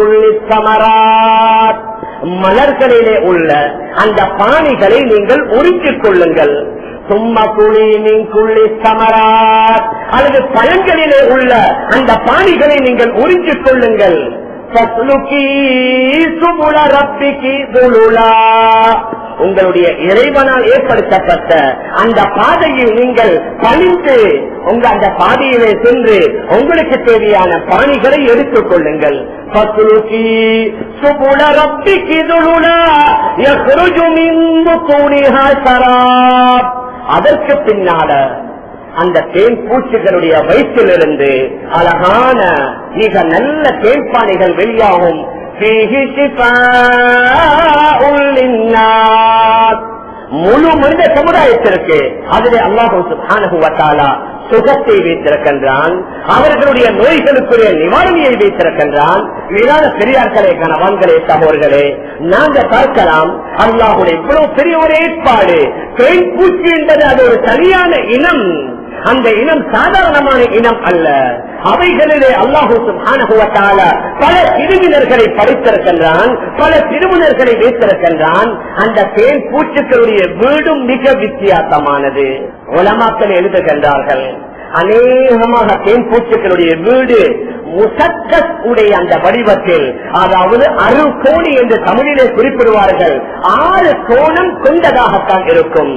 சமராத் மலர்களிலே உள்ள அந்த பாணிகளை நீங்கள் உருக்கிக் கொள்ளுங்கள். சும்மா குழி மீன்குள்ளி சமராத் அல்லது பழங்களிலே உள்ள அந்த பாணிகளை நீங்கள் உருக்கிக் கொள்ளுங்கள். ஃபஸ்லுகி சுபுல ரப்பிகி துலுலா. உங்களுடைய இறைவனால் ஏற்படுத்தப்பட்ட அந்த பாதையில் நீங்கள் பணிந்து உங்க அந்த பாதையிலே சென்று உங்களுக்கு தேவையான பாணிகளை எடுத்துக் கொள்ளுங்கள் அதற்கு பின்னால அந்த தேன் பூச்சிகளுடைய வயிற்றிலிருந்து அழகான மிக நல்ல தேன்பானைகள் வெளியாகும். முழு மனித சமுதாயத்திற்கு அதிலே அல்லாஹு சுகத்தை வைத்திருக்கின்றான். அவர்களுடைய நோய்களுக்குரிய நிவாரணியை வைத்திருக்கின்றான். வீரான பெரியார்களே கணவான்களே சகோதர்களே நாங்க பார்க்கலாம். அல்லாஹுடைய இவ்வளவு பெரிய ஒரு ஏற்பாடு பெண் பூச்சி என்பது அது ஒரு சரியான இனம். அந்த இனம் சாதாரணமான இனம் அல்ல. அவைகளிலே அல்லாஹூ சுப்ஹானஹு பல திருவினர்களை படைத்திருக்கின்றான் பல திருவினர்களை வைத்திருக்கின்றான். அந்த தேன் பூச்சிகளுடைய வீடும் மிக வித்தியாசமானது. உலமாக்கள் எழுதுகின்றார்கள் அநேகமாக தேன் பூச்சிகளுடைய வீடு முசக்கஸ் உடைய அந்த வடிவத்தில் அதாவது அருகோணி என்று தமிழிலே குறிப்பிடுவார்கள். ஆறு கோணம் கொண்டதாகத்தான் இருக்கும்.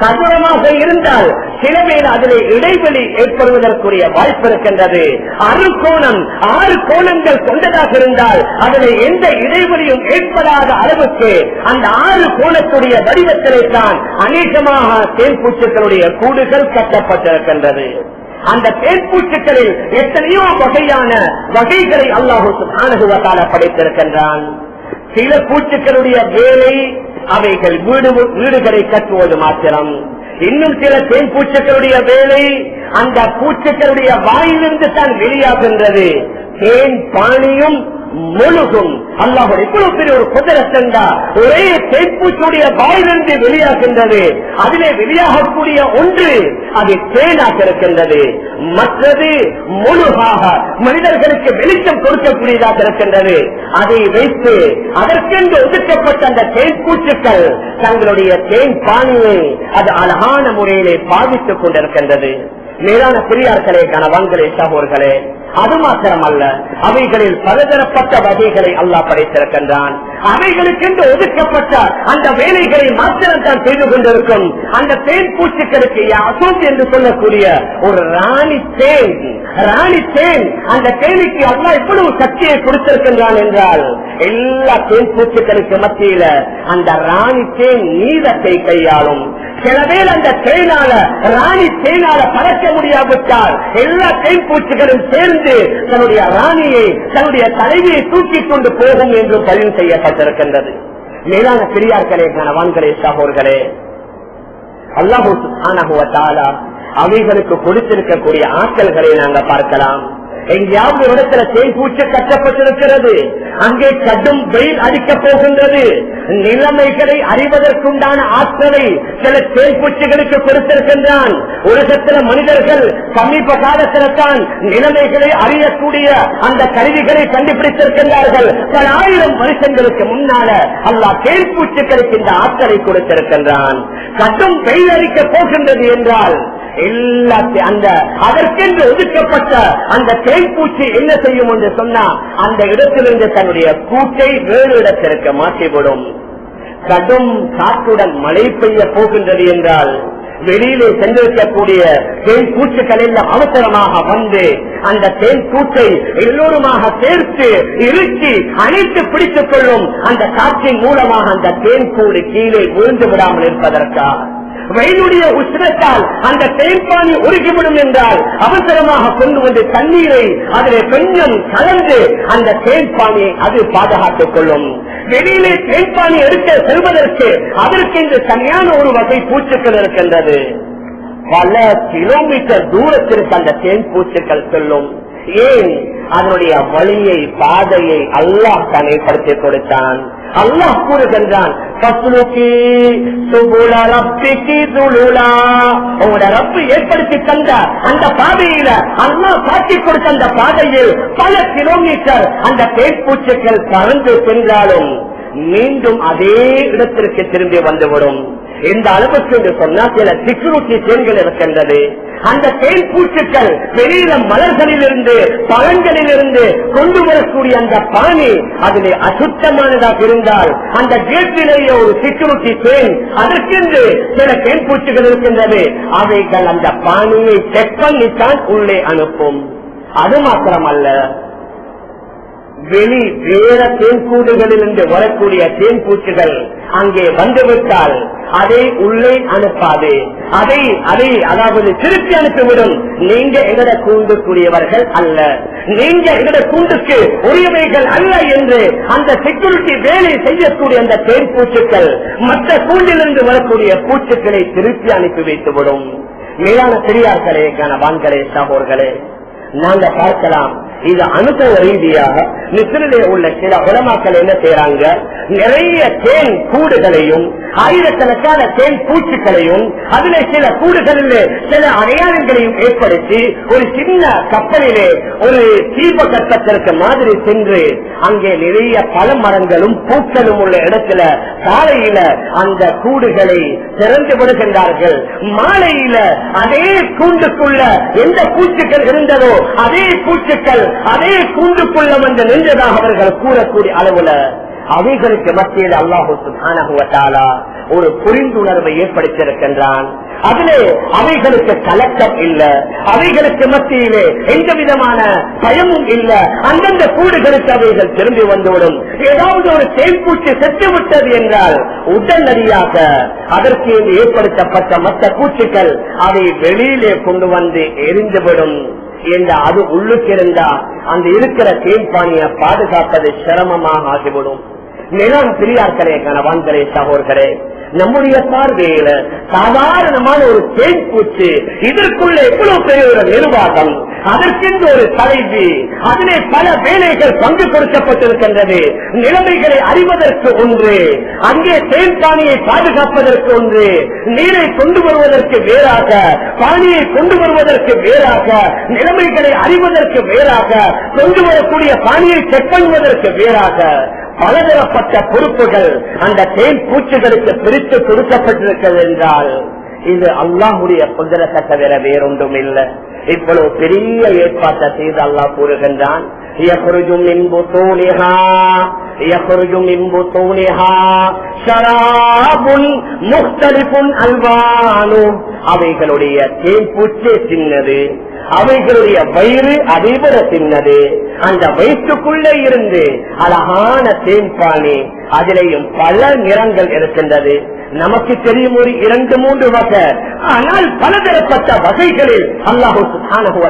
சதுரமாக இருந்தால் சில பேர் அதிலே இடைவெளி ஏற்படுவதற்குரிய வாய்ப்பு இருக்கின்றது. அறு கோணம் ஆறு கோணங்கள் கொண்டதாக இருந்தால் அதிலே எந்த இடைவெளியும் ஏற்படாத அளவுக்கு அந்த ஆறு கோணத்துடைய வடிவத்திலே தான் அநேகமாக தேன்பூச்சிகளுடைய கூடுகள் கட்டப்பட்டிருக்கின்றது. அந்த தேன்பூச்சிகளில் எத்தனையோ வகையான வகைகளை அல்லாஹு படைத்திருக்கின்றான். சில பூச்சுக்களுடைய வேலை அவைகள் வீடு வீடுகளை கட்டுவது மாத்திரம். இன்னும் சில தேன் பூச்சுக்களுடைய வேலை அந்த பூச்சுக்களுடைய வாயிலிருந்து தான் வெளியாகின்றது. தேன் பாணியும் முழுகும் அல்லாஹ் இவ்வளவு பெரிய ஒரு குதிரத்தண்டா ஒரே தேன்பூச்சுடைய வாயிலிருந்து வெளியாகின்றது. அதிலே வெளியாகக்கூடிய ஒன்று அது தேனாக இருக்கின்றது. மற்றது முழுகாக மனிதர்களுக்கு வெளிச்சம் கொடுக்கக்கூடியதாக இருக்கின்றது. அதை வைத்து அதற்கென்று ஒதுக்கப்பட்ட அந்த தேன்பூச்சுக்கள் தங்களுடைய தேன் பாணியை அது அழகான முறையிலே பாதித்துக் கொண்டிருக்கின்றது. மேலான பெரியார்களே கனவான்களே சகோர்களே அது மாத்திரமல்ல அவைகளில் பலதரப்பட்ட வகைகளை அல்லாஹ் படைத்திருக்கின்றான். அவைகளுக்கென்று ஒதுக்கப்பட்ட அந்த வேலைகளை மாத்திரம் தான் செய்து கொண்டிருக்கும். அந்த தேன் பூச்சிகளுக்கு அசோத் என்று சொல்லக்கூடிய ஒரு ராணி தேன் ராணி தேன் அந்த தேனிக்கு அல்லா எவ்வளவு சக்தியை கொடுத்திருக்கின்றான் என்றால் எல்லா தேன் பூச்சிகளுக்கு மத்தியில அந்த ராணி தேன் நீதத்தை கையாளும். சில பேர் அந்த தேனால ராணி தேனால பறக்க முடியாவிட்டால் எல்லா தேன் பூச்சிகளும் சேர்ந்து தன்னுடைய ராணியை தன்னுடைய தலைவியை தூக்கிக் கொண்டு போகும் என்று பதிவு செய்யப்பட்டிருக்கின்றது. மேலான பெரியார்களே கணவான்களே சகோர்களே அல்லாஹூ அவைகளுக்கு கொடுத்திருக்கக்கூடிய ஆற்றல்களை நாங்க பார்க்கலாம். எங்கேயாவது ஒரு இடத்துல தேன் கட்டப்பட்டிருக்கிறது. அங்கே கடும் வெயில் அடிக்கப் போகின்றது. நிலைமைகளை அறிவதற்குண்டான ஆற்றலை சில தேய்பூச்சிகளுக்கு கொடுத்திருக்கின்றான். உலகத்தில் மனிதர்கள் சமீப காலத்தில்தான் நிலைமைகளை அறியக்கூடிய அந்த கருவிகளை கண்டுபிடித்திருக்கின்றார்கள். பல ஆயிரம் மனுஷங்களுக்கு முன்னால அல்லா தேய்பூச்சிகளுக்கு இந்த ஆற்றலை கொடுத்திருக்கின்றான். கடும் வெயில் அடிக்கப் போகின்றது என்றால் எல்லாத்தையும் அந்த அதற்கென்று ஒதுக்கப்பட்ட அந்த தேய்ப்பூச்சி என்ன செய்யும் என்று சொன்னா அந்த இடத்திலிருந்து தன்னுடைய கூட்டை வேறு இடத்திற்கு மாற்றிவிடும். கடும் காற்றுடன் மழை பெய்ய போகின்றது என்றால் வெளியிலே சென்றிருக்கக்கூடிய தேன் பூச்சிகள் எல்லாம் அவசரமாக வந்து அந்த தேன் பூச்சை எல்லோருமாக சேர்த்து இறுக்கி அணைத்து பிடித்துக் கொள்ளும் அந்த காற்றின் மூலமாக அந்த தேன் கூடு கீழே விழுந்து விடாமல் இருப்பதற்காக வெயிலுடைய உஷ்ணத்தால் அந்த தேன்பானி உருகிவிடும் என்றால் அவசரமாக கொண்டு வந்து தண்ணீரை அதிலே கொஞ்சம் கலந்து அந்த தேன்பானியை அது பாதுகாத்துக் கொள்ளும். வெளியிலே தேன்பானி எடுக்க செல்வதற்கு அதற்கு இந்த தனியான ஒரு வகை பூச்சுக்கள் இருக்கின்றது. பல கிலோமீட்டர் தூரத்திற்கு அந்த தேன் பூச்சுக்கள் செல்லும். ஏன்? அதனுடைய வழியை பாதையை அல்லாஹ் தனிப்படுத்தி கொடுத்தான். அல்லாஹ் கூறுகின்றான் பசுலுக்கி சுபுல ரப்பிக்கு துளுலா உங்களோட ரப்பு ஏற்படுத்தி தந்த அந்த பாதையில அண்ணா காட்டி கொடுத்த அந்த பாதையில் பல கிலோமீட்டர் அந்த தேன்பூச்சுக்கள் பறந்து சென்றாலும் மீண்டும் அதே இடத்திற்கு திரும்பி வந்துவிடும். இந்த அளவுக்கு என்று சொன்னால் சில சிக்குருட்டி தேன்கள் இருக்கின்றது. அந்த தேன் பூச்சுக்கள் வெளியில மலர்களிலிருந்து பழங்களிலிருந்து கொண்டு வரக்கூடிய அந்த பானி அதிலே அசுத்தமானதாக இருந்தால் அந்த கேட்டிலேயே ஒரு சிக்குருட்டி தேன் அதற்கென்று சில தேன் பூச்சிகள் இருக்கின்றது. அவைகள் அந்த பானியை செக் பண்ணித்தான் உள்ளே அனுப்பும். அது மாத்திரமல்ல வெளி வேற தேன்கூடுகளிலிருந்து வரக்கூடிய தேன்பூச்சிகள் அங்கே வந்துவிட்டால் அதை உள்ளே அனுப்பாது. அதை அதை அதாவது திருப்பி அனுப்பிவிடும். நீங்க எங்கட கூண்டுக்குரியவர்கள் அல்ல. நீங்க எங்கட கூண்டுக்கு உரியவைகள் அல்ல என்று அந்த செக்யூரிட்டி வேலை செய்யக்கூடிய அந்த தேன்பூச்சுக்கள் மற்ற கூண்டிலிருந்து வரக்கூடிய பூச்சுக்களை திருப்பி அனுப்பி வைத்துவிடும். மேலான பெரியார்களே கனவான்களே சகோர்களே நாங்க பார்க்கலாம். இது அனுபவ ரீதியாக மிஸ்ரிலே உள்ள சில உலமாக்கள் என்ன செய்யறாங்க நிறைய தேன் கூடுகளையும் ஆயிரக்கணக்கான தேன் பூச்சிகளையும் அதுல சில கூடுகளில் சில அடையாளங்களையும் ஏற்படுத்தி ஒரு சின்ன கப்பலிலே ஒரு தீப கட்டத்திற்கு மாதிரி சென்று அங்கே நிறைய பல மரங்களும் பூக்களும் உள்ள இடத்துல காலையில அந்த கூடுகளை திறந்து விடுகின்றார்கள். மாலையில அதே கூண்டுக்குள்ள எந்த பூச்சிகள் இருந்ததோ அதே பூச்சிகள் அதே கூண்டுக்குள்ள வந்து நின்றதாக அவர்கள் கூறக்கூடிய அளவுல அவைகளுக்கு மத்தியில் அல்லாஹு சுப்ஹானஹு ஒரு புரிந்துணர்வை ஏற்படுத்தியிருக்கின்றான். அதிலே அவைகளுக்கு கலக்கம் இல்ல. அவைகளுக்கு மத்தியிலே எந்த விதமான பயமும் இல்ல. அந்தந்த கூடுகளுக்கு அவைகள் திரும்பி வந்துவிடும். ஏதாவது ஒரு தேய்ப்பூச்சி செத்து விட்டது என்றால் உடனடியாக அதற்கு ஏற்படுத்தப்பட்ட மற்ற பூச்சிகள் அதை வெளியிலே கொண்டு வந்து எரிந்துவிடும். என்ற அது உள்ளுக்கிருந்தா அந்த இருக்கிற தேய்ப்பானிய பாதுகாப்பது சிரமமாக ஆகிவிடும். நிலம் பிரியார்களே கணவான்களே சகோர்களே நம்முடைய பார்வையில சாதாரணமான ஒரு பெண் பூச்சு இதற்குள்ள எவ்வளவு பெரிய ஒரு நிர்வாகம் அதற்கென்று ஒரு தலைவி அதிலே பல வேலைகள் பங்கு கொடுக்கப்பட்டிருக்கின்றது நிலைமைகளை அறிவதற்கு ஒன்று அங்கே தேன் பாணியை பாதுகாப்பதற்கு ஒன்று நீரை கொண்டு வருவதற்கு வேறாக பாணியை கொண்டு வருவதற்கு வேறாக நிலைமைகளை அறிவதற்கு வேறாக கொண்டு வரக்கூடிய பாணியை செக் பண்ணுவதற்கு வேறாக பலதரப்பட்ட பொறுப்புகள் அந்த தேன் பூச்சிகளுக்கு பிரித்து கொடுக்கப்பட்டிருக்கிறது என்றால் இது அல்லாஹுடைய குதிரத்தை தவிர வேறொன்றும் இல்லை இவ்வளவு பெரிய ஏற்பாட்டை செய்து அல்லாஹ் கூறுகின்றான் يخرج من بطونها يخرج من بطونها شراب مختلف ألوانه அவைகளுடைய தேன்பூச்சே சின்னது அவைகளுடைய வயிறு அதைவிட சின்னது அந்த வயிற்றுக்குள்ளே இருந்து அழகான தேன்பானி அதிலேயும் பல நிறங்கள் இருக்கின்றது நமக்கு தெரியும் ஒரு இரண்டு மூன்று வகை. ஆனால் பலதரப்பட்ட வகைகளில் அல்லாஹு சுப்ஹானஹு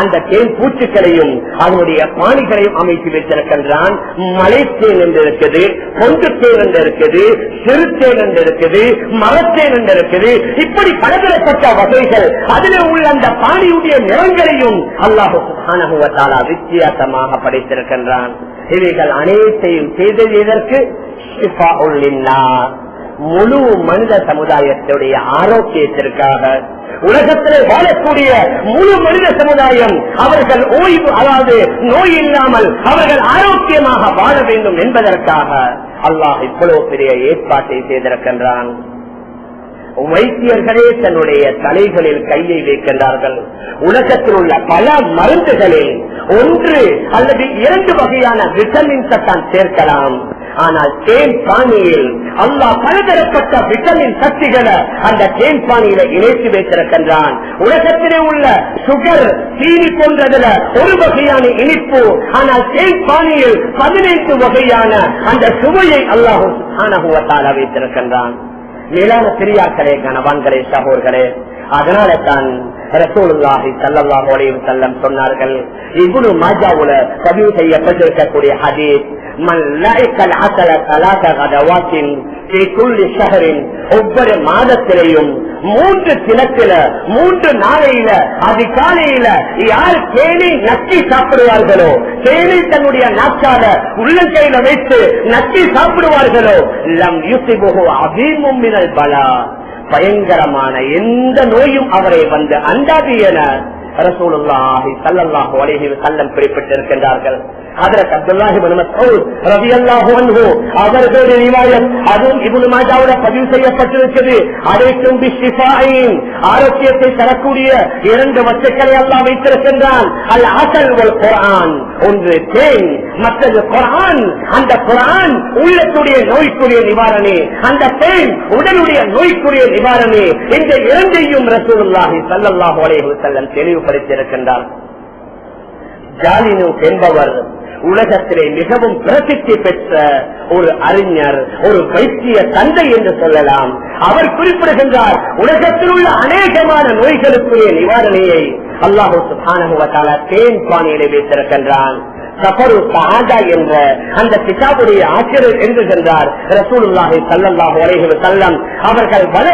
அந்த தேன் பூச்சிகளையும் அதனுடைய பாணிகளையும் அமைத்து வைத்திருக்கின்றான். மலை தேன் என்று இருக்குது பொங்கு தேன் என்று இருக்குது சிறு தேன் என்று இருக்குது மரத்தேன் என்று இருக்குது இப்படி பலதரப்பட்ட வகைகள் அதில் உள்ள அந்த பாணியுடைய நிறங்களையும் அல்லாஹு சுப்ஹானஹு வித்தியாசமாக படைத்திருக்கின்றான். இவைகள் அனைத்தையும் செய்தது எதற்கு? ஷிஃபாஉல் முழு மனித சமுதாயத்துடைய ஆரோக்கியத்திற்காக உலகத்திலே வாழக்கூடிய முழு மனித சமுதாயம் அவர்கள் ஓய்வு அதாவது நோய் இல்லாமல் அவர்கள் ஆரோக்கியமாக வாழ வேண்டும் என்பதற்காக அல்லாஹ் இவ்வளவு பெரிய ஏற்பாட்டை செய்திருக்கின்றான். வைத்தியர்களே தன்னுடைய தலைகளில் கையை வைக்கின்றார்கள். உலகத்தில் உள்ள பல மருந்துகளில் ஒன்று அல்லது இரண்டு வகையான விட்டமின்ஸை தான் சேர்க்கலாம். ஆனால் தேன் பாணியில் அல்லா பலதரப்பட்ட விட்டமின் சக்திகளை அந்த தேன் பாணியில இணைத்து வைத்திருக்கின்றான். உலகத்திலே உள்ள சுகர் சீனி போன்றதுல ஒரு வகையான இனிப்பு. ஆனால் தேன் பாணியில் பதினைந்து வகையான அந்த சுவையை அல்லாஹு சுப்ஹானஹு வைத்திருக்கின்றான். மேலான பெரியார்களே கணவான்களே சகோர்களே அதனால தான் ரசூலுல்லாஹி ஸல்லல்லாஹு அலைஹி சொன்னார்கள் இவ்வளவு மாஜாவுல பதிவு செய்யப்பட்டிருக்கக்கூடிய ஹதீஸ் ஒவ்வொரு மாதத்திலையும் மூன்று தினத்தில மூன்று நாளையில அதிகாலையில யார் தேனி நக்கி சாப்பிடுவார்களோ தேனி தன்னுடைய நாச்சால உள்ளங்கையில வைத்து நக்கி சாப்பிடுவார்களோ லம் யுசிபுகு அபிமும் பலா. பயங்கரமான எந்த நோயும் அவரை வந்து அண்டாது என ரசூலுல்லாஹி ஸல்லல்லாஹு அலைஹி வஸல்லம் குறிப்பிட்டிருக்கின்றார்கள். அப்துல்லாஹி இப்னு மஸ்ஊத் ரலியல்லாஹு அன்ஹு அவர்களுடைய ரிவாயத் அதுவும் இப்னு மாஜாவுல பதிவு செய்யப்பட்டிருக்கிறது. அனைத்தும் பிஷிஃபாயின் ஆரோக்கியத்தை தரக்கூடிய இரண்டு வச்சுக்களை அல்லாஹ் வைத்திருக்கின்றான். அல் அசல் வல் குர்ஆன் ஒன்று தேன் மற்றது குரான். அந்த குரான் உள்ளத்துடைய நோய்க்குரிய நிவாரணி. அந்த பெண் உடலுடைய நோய்க்குரிய நிவாரணி. இந்த இரண்டையும் ரசூலுல்லாஹி சல்லாஹ் அலைஹி வஸல்லம் தெளிவுபடுத்தியிருக்கின்றார். ஜாலினு என்பவர் உலகத்திலே மிகவும் பிரசித்தி பெற்ற ஒரு அறிஞர் ஒரு வைத்திய தந்தை என்று சொல்லலாம். அவர் குறிப்பிடுகின்றார் உலகத்தில் உள்ள அநேகமான நோய்களுக்குரிய நிவாரணையை அல்லாஹூ சுப்ஹானஹு தேன் பாணியிலே வைத்திருக்கின்றான். சஃபரு சஹாஜா என்ற அந்த கிதாபுடைய ஆசிரியர் என்று சென்றார். ரசூலுல்லாஹி ஸல்லல்லாஹு அலைஹி வஸல்லம். அவர்கள் வள